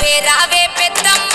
రావే రావే పెద్దమ్మ